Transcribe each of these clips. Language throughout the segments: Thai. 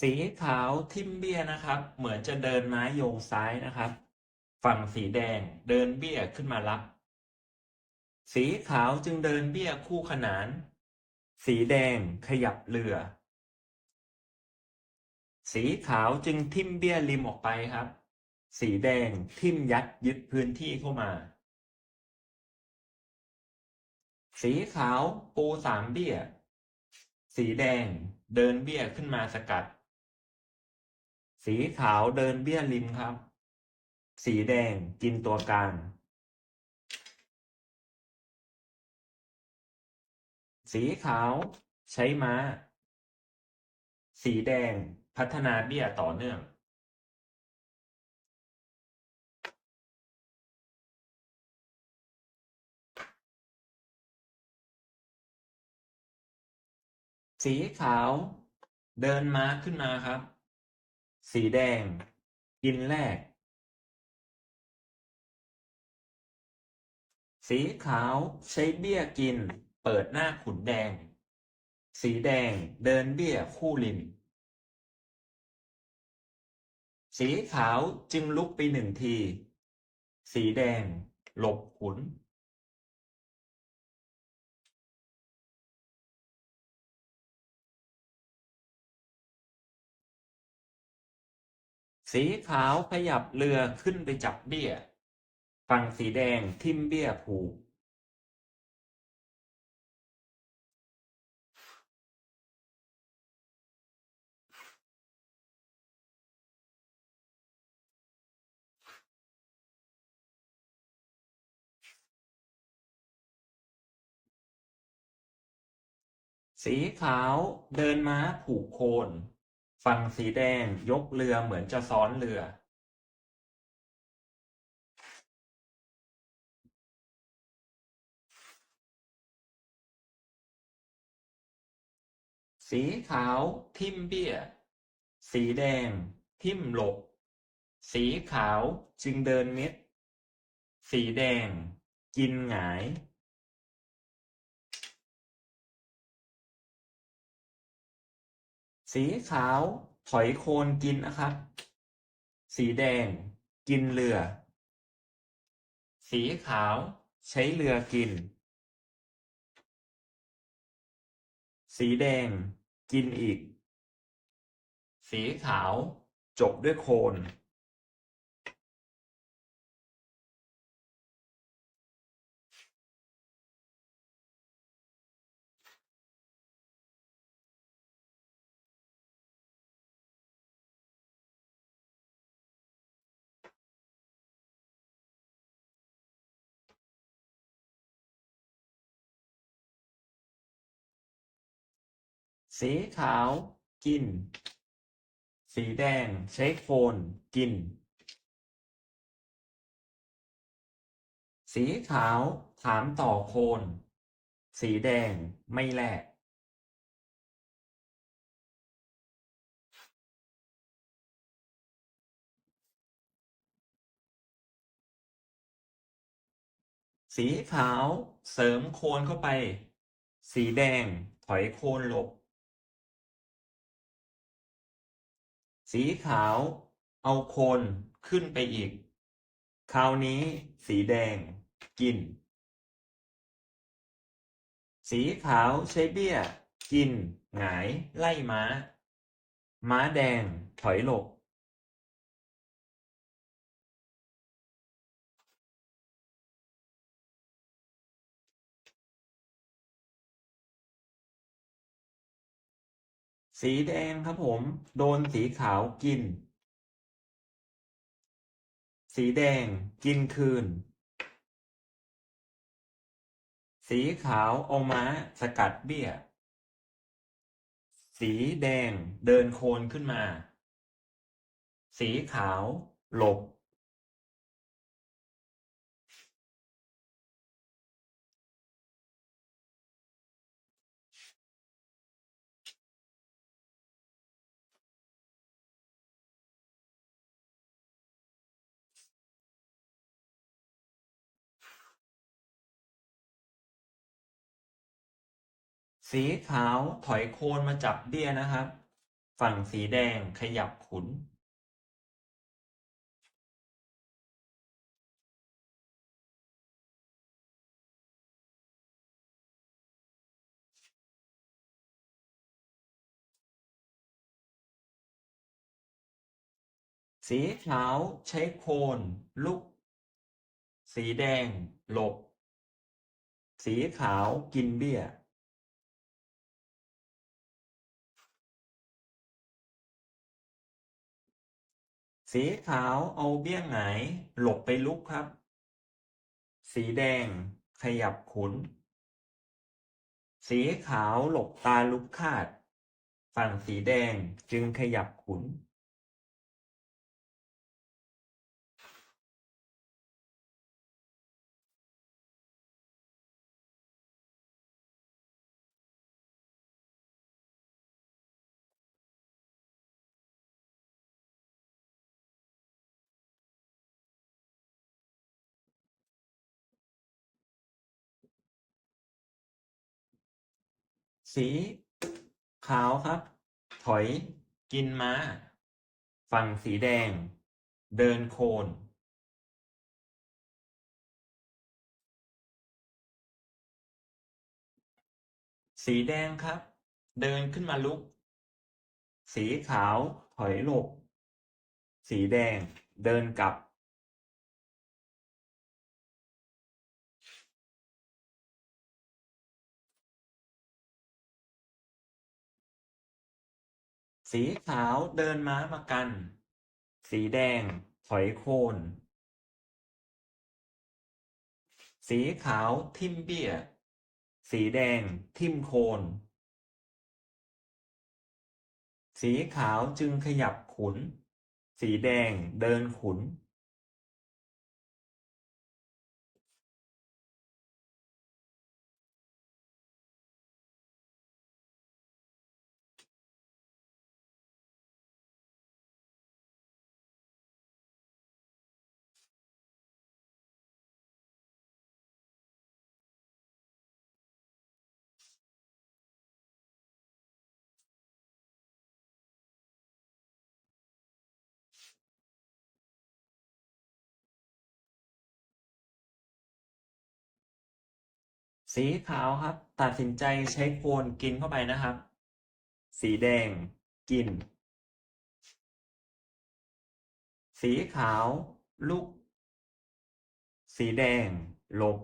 สีขาวทิมเบี้ยนะครับ เหมือนจะเดินไม้โยงซ้ายนะครับ ฝั่งสีแดงเดินเบี้ยขึ้นมารับ สีขาวจึงเดินเบี้ยคู่ขนาน สีแดงขยับเรือ สีขาวจึงทิมเบี้ยริมออกไปครับ สีแดงทิมยัดยึดพื้นที่เข้ามา สีขาวปูสามเบี้ย สีแดงเดินเบี้ยขึ้นมาสกัด สีขาวเดินเบี้ยริมครับ สีแดงกินตัวกลาง สีขาวใช้ม้า สีแดงพัฒนาเบี้ยต่อเนื่อง สีขาวเดินม้าขึ้นมาครับ สีแดง กินแรก สีขาวใช้เบี้ยกิน เปิดหน้าขุนแดง สีแดงเดินเบี้ยคู่ริมสีขาวจึงลุกไปหนึ่งที สีแดงหลบขุน สีขาวขยับเรือขึ้นไปจับเบี้ย ฝั่งสีแดงทิมเบี้ยผูก สีขาวเดินม้าผูกโคน ฝั่งสีแดงยกเรือเหมือนจะซ้อนเรือสีขาวทิ่มเบี้ย สีแดงทิ่มหลบ สีขาวจึงเดินเม็ด สีแดงกินหงาย สีขาวถอยโคนกินนะครับ สีแดงกินเรือ สีขาวใช้เรือกิน สีแดงกินอีก สีขาวจบด้วยโคน สีขาวกิน สีแดงใช้โคนกิน สีขาวถามต่อโคน สีแดงไม่แลกสีขาวเสริมโคนเข้าไป สีแดงถอยโคนหลบ สีขาวเอาโคนขึ้นไปอีก คราวนี้สีแดงกิน สีขาวใช้เบี้ย กิน หงาย ไล่ม้า ม้าแดงถอยหลบ สีแดงครับผม โดนสีขาวกิน สีแดงกินคืน สีขาวเอาม้าสกัดเบี้ย สีแดงเดินโคนขึ้นมา สีขาวหลบ สีขาวถอยโคนมาจับเบี้ยนะครับ ฝั่งสีแดงขยับขุน สีขาวใช้โคนลุก สีแดงหลบ สีขาวกินเบี้ย สีขาวเอาเบี้ยงไหน หลบไปลุกครับ สีแดงขยับขุน สีขาวหลบตาลุกคาด ฝั่งสีแดงจึงขยับขุน สีขาวครับ ถอยกินม้า ฝั่งสีแดง เดินโคน สีแดงครับ เดินขึ้นมาลุก สีขาวถอยหลบ สีแดงเดินกลับ สีขาวเดินม้ามากัน สีแดงถอยโคน สีขาวทิ่มเบี้ย สีแดงทิ่มโคน สีขาวจึงขยับขุน สีแดงเดินขุน สีขาวครับ ตัดสินใจใช้โคนกินเข้าไปนะครับ สีแดงกิน สีขาวลุก สีแดงหลบ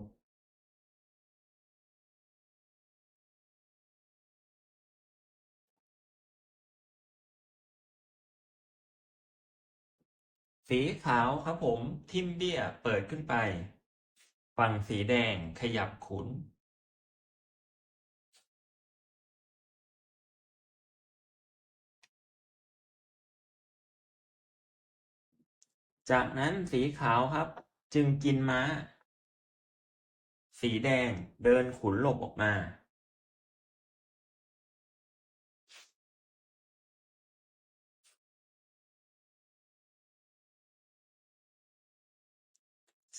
สีขาวครับผมทิมเบี้ยเปิดขึ้นไป ฝั่งสีแดงขยับขุน จากนั้นสีขาวครับ จึงกินม้า สีแดงเดินขุนหลบออกมา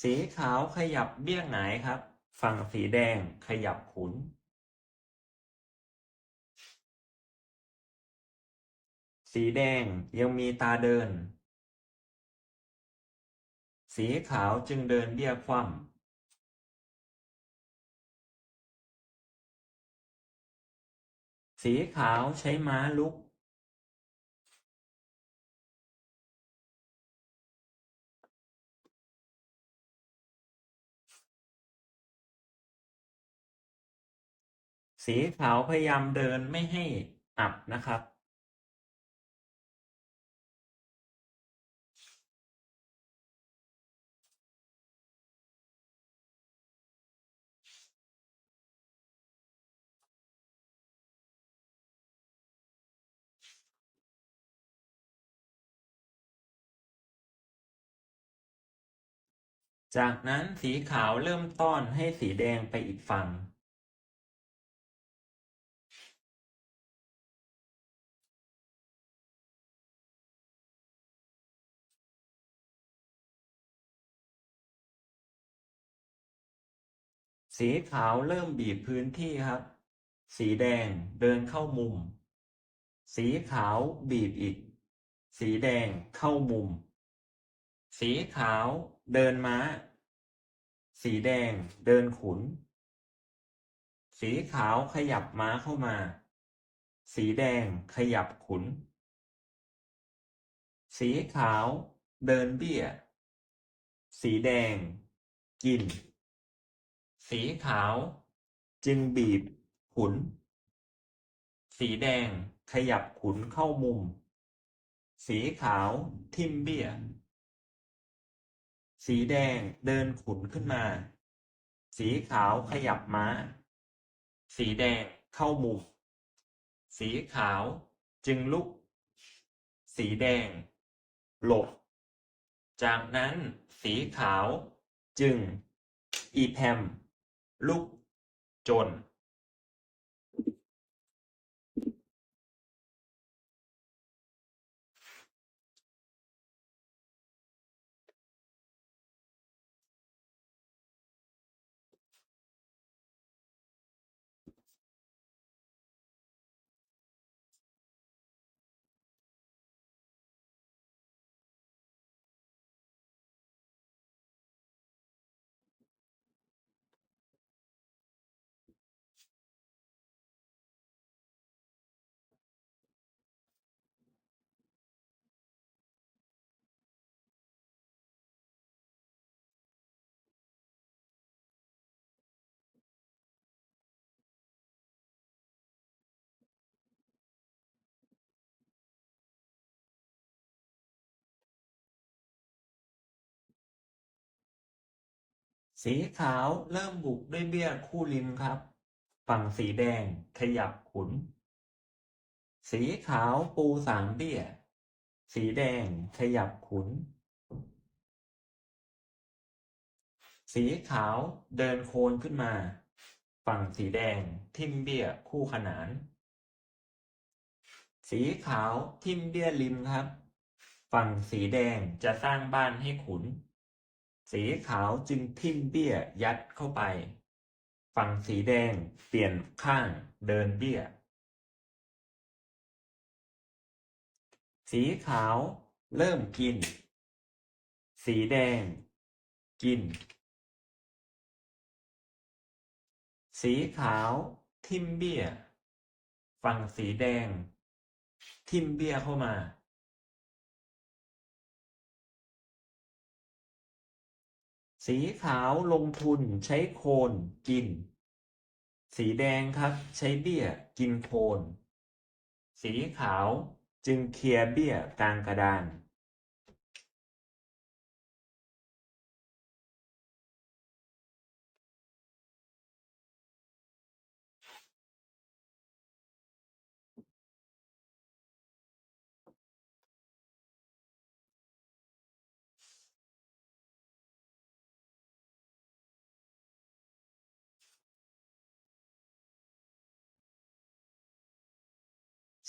สีขาวขยับเบี้ยหงายครับ ฝั่งสีแดงขยับขุนสีแดงยังมีตาเดิน สีขาวจึงเดินเบี้ยคว่ำสีขาวใช้ม้าลุก สีขาวพยายามเดินไม่ให้อับนะครับ จากนั้นสีขาวเริ่มต้อนให้สีแดงไปอีกฝั่ง สีขาวเริ่มบีบพื้นที่ครับ สีแดงเดินเข้ามุม สีขาวบีบอิฐสีแดงเข้ามุม สีขาวเดินม้า สีแดงเดินขุน สีขาวขยับม้าเข้ามา สีแดงขยับขุน สีขาวเดินเบี้ย สีแดง กิน สีขาว จึงบีบขุน สีแดงขยับขุนเข้ามุม สีขาวทิมเบี้ย สีแดงเดินขุนขึ้นมา สีขาวขยับม้า สีแดงเข้ามุม สีขาวจึงลุก สีแดง หลบ จากนั้นสีขาวจึง อีแพมลุก จน สีขาวเริ่มบุกด้วยเบี้ยคู่ริมครับ ฝั่งสีแดงขยับขุน สีขาวปูสามเบี้ย สีแดงขยับขุน สีขาวเดินโคนขึ้นมา ฝั่งสีแดงทิมเบี้ยคู่ขนาน สีขาวทิมเบี้ยริมครับ ฝั่งสีแดงจะสร้างบ้านให้ขุน สีขาวจึงทิ่มเบี้ยยัดเข้าไป ฝั่งสีแดงเปลี่ยนข้างเดินเบี้ย สีขาวเริ่มกิน สีแดง กิน สีขาวทิ่มเบี้ย ฝั่งสีแดง ทิ่มเบี้ยเข้ามา สีขาวลงทุนใช้โคนกิน สีแดงครับใช้เบี้ยกินโคน สีขาวจึงเคลียร์เบี้ยกลางกระดาน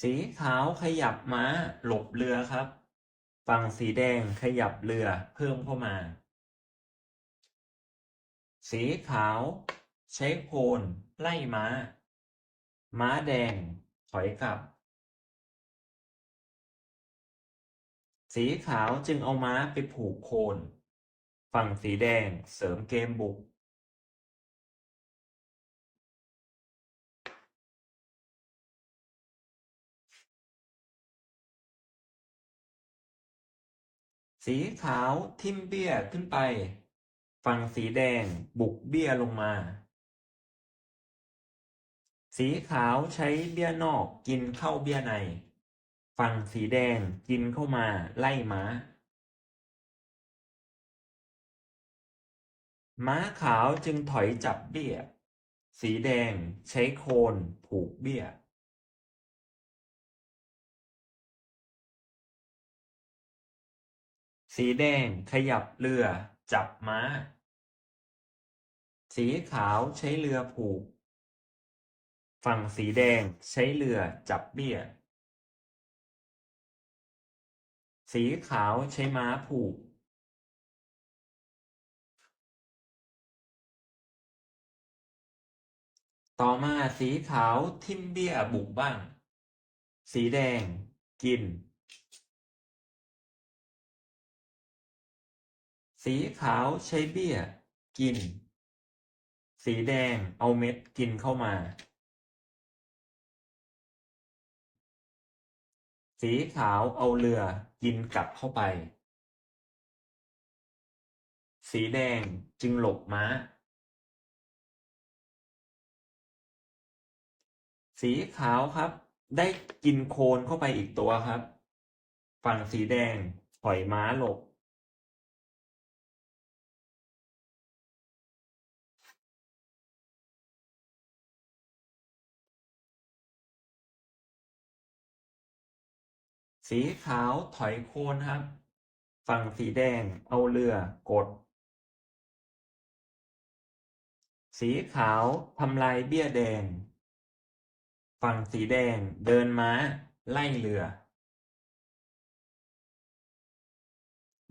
สีขาวขยับม้าหลบเรือครับ ฝั่งสีแดงขยับเรือเพิ่มเข้ามา สีขาวใช้โคนไล่ม้า ม้าแดงถอยกลับ สีขาวจึงเอาม้าไปผูกโคน ฝั่งสีแดงเสริมเกมบุก สีขาวทิ่มเบี้ยขึ้นไป ฝั่งสีแดงบุกเบี้ยลงมา สีขาวใช้เบี้ยนอกกินเข้าเบี้ยใน ฝั่งสีแดงกินเข้ามาไล่ม้า ม้าขาวจึงถอยจับเบี้ย สีแดงใช้โคนผูกเบี้ย สีแดงขยับเรือ จับม้า สีขาวใช้เรือผูก ฝั่งสีแดงใช้เรือจับเบี้ย สีขาวใช้ม้าผูก ต่อมาสีขาวทิมเบี้ยบุกบ้าง สีแดงกิน สีขาวใช้เบี้ย กิน สีแดงเอาเม็ดกินเข้ามา สีขาวเอาเรือกินกลับเข้าไป สีแดงจึงหลบม้า สีขาวครับ ได้กินโคลนเข้าไปอีกตัวครับ ฝั่งสีแดงปล่อยม้าหลบ สีขาวถอยโคนครับ ฝั่งสีแดงเอาเรือกด สีขาวทำลายเบี้ยแดง ฝั่งสีแดงเดินม้าไล่เรือ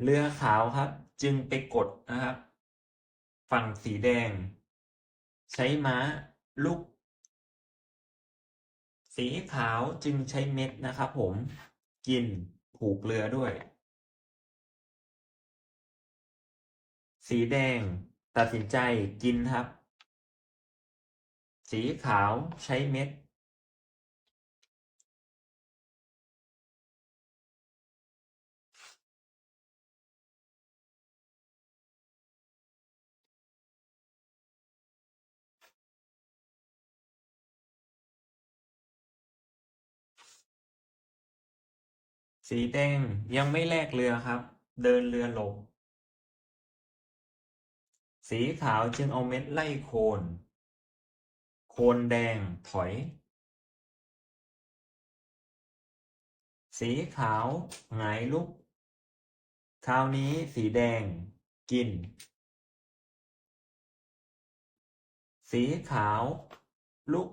เรือขาวครับ จึงไปกดนะครับ ฝั่งสีแดง ใช้ม้าลุก สีขาวจึงใช้เม็ดนะครับผม กิน ผูกเรือด้วย สีแดง ตัดสินใจกินครับ สีขาวใช้เม็ด สีแดงยังไม่แลกเรือครับ เดินเรือหลบ สีขาวจึงเอาเม็ดไล่โคน โคนแดงถอย สีขาวหงายลุก คราวนี้สีแดงกิน สีขาวลุก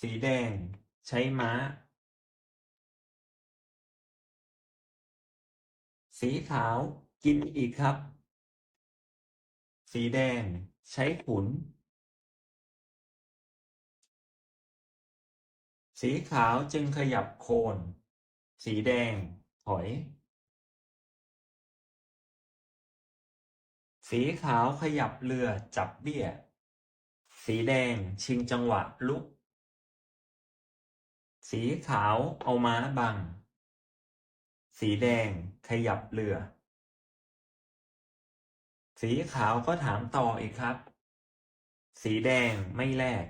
สีแดงใช้ม้า สีขาวกินอีกครับ สีแดงใช้ขุน สีขาวจึงขยับโคน สีแดงถอย สีขาวขยับเรือจับเบี้ย สีแดงชิงจังหวะลุก สีขาวเอาม้าบัง สีแดงขยับเรือ สีขาวก็ถามต่ออีกครับ สีแดงไม่แลก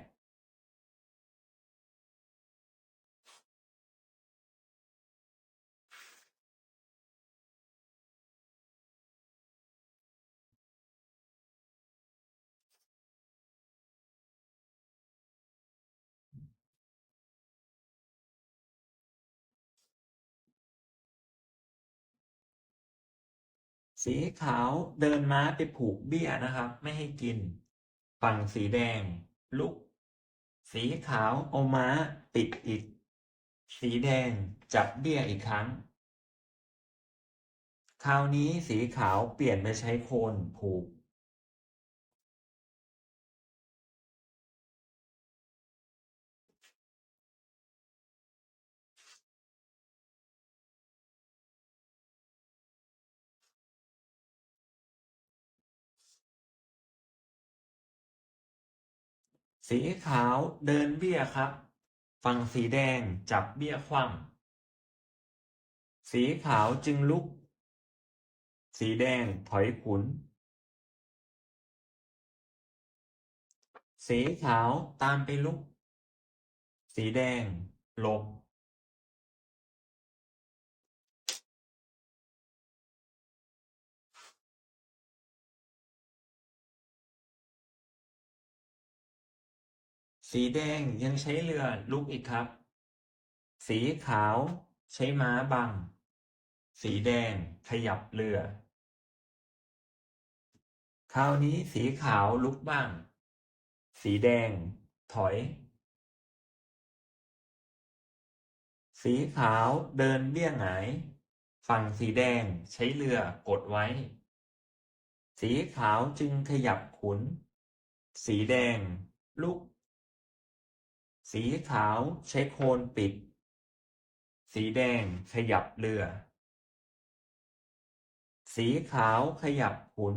สีขาวเดินม้าไปผูกเบี้ยนะครับ ไม่ให้กิน ฝั่งสีแดง ลุก สีขาวเอาม้าปิดอีก สีแดงจับเบี้ยอีกครั้ง คราวนี้สีขาวเปลี่ยนไปใช้โคนผูก สีขาวเดินเบี้ยครับ ฝั่งสีแดงจับเบี้ยคว่ำสีขาวจึงลุก สีแดงถอยขุน สีขาวตามไปลุก สีแดงหลบ สีแดงยังใช้เรือลุกอีกครับ สีขาวใช้ม้าบัง สีแดงขยับเรือ คราวนี้สีขาวลุกบ้าง สีแดงถอย สีขาวเดินเบี้ยหาย ฝั่งสีแดงใช้เรือกดไว้ สีขาวจึงขยับขุน สีแดงลุก สีขาวใช้โคนปิด สีแดงขยับเรือ สีขาวขยับขุน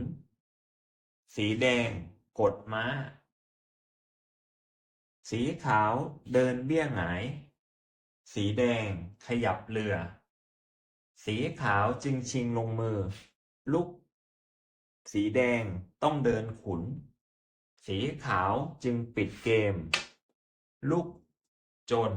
สีแดงกดม้า สีขาวเดินเบี้ยหงาย สีแดงขยับเรือ สีขาวจึงชิงลงมือ ลุก สีแดงต้องเดินขุน สีขาวจึงปิดเกม ลูกจน